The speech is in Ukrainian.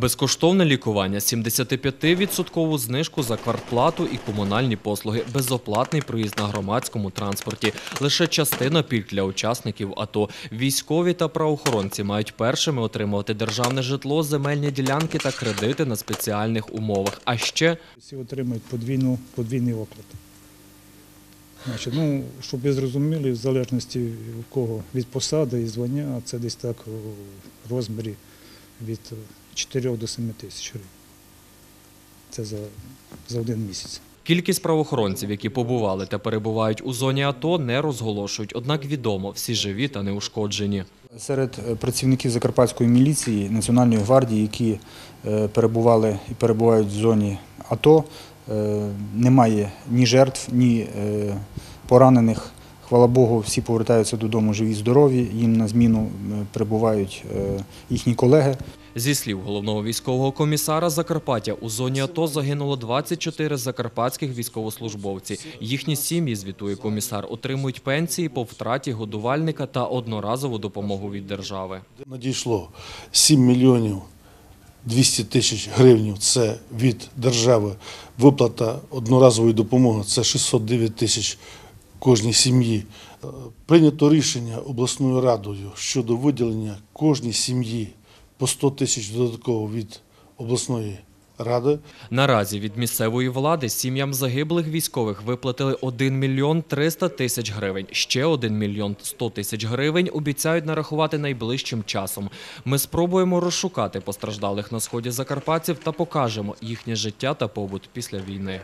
Безкоштовне лікування, 75% знижку за квартплату і комунальні послуги, безоплатний проїзд на громадському транспорті. Лише частина пільг для учасників АТО. Військові та правоохоронці мають першими отримувати державне житло, земельні ділянки та кредити на спеціальних умовах. А ще Всі отримують подвійну, подвійний оклад. Значить, ну, щоб ви зрозуміли, в залежності в кого від посади і звання, це десь так у розмірі від 4 до 7 тисяч гривень. Це за, за один місяць. кількість правоохоронців, які побували та перебувають у зоні АТО, не розголошують. Однак відомо, всі живі та неушкоджені. Серед працівників Закарпатської міліції, Національної гвардії, які е, перебували і перебувають в зоні АТО, е, немає ні жертв, ні е, поранених. Хвала Богу, всі повертаються додому живі, здорові. Їм на зміну е, прибувають е, їхні колеги. Зі слів головного військового комісара Закарпаття, у зоні АТО загинуло 24 закарпатських військовослужбовці. Їхні сім'ї, звітує комісар, отримують пенсії по втраті годувальника та одноразову допомогу від держави. Надійшло 7 мільйонів 200 тисяч гривень. Це від держави. Виплата одноразової допомоги це 609 тисяч кожній сім'ї. Е, Прийнято рішення обласною радою щодо виділення кожній сім'ї по 100 тисяч додатково від обласної ради. Наразі від місцевої влади сім'ям загиблих військових виплатили 1 мільйон 300 тисяч гривень. Ще 1 мільйон 100 тисяч гривень обіцяють нарахувати найближчим часом. Ми спробуємо розшукати постраждалих на сході закарпатців та покажемо їхнє життя та побут після війни.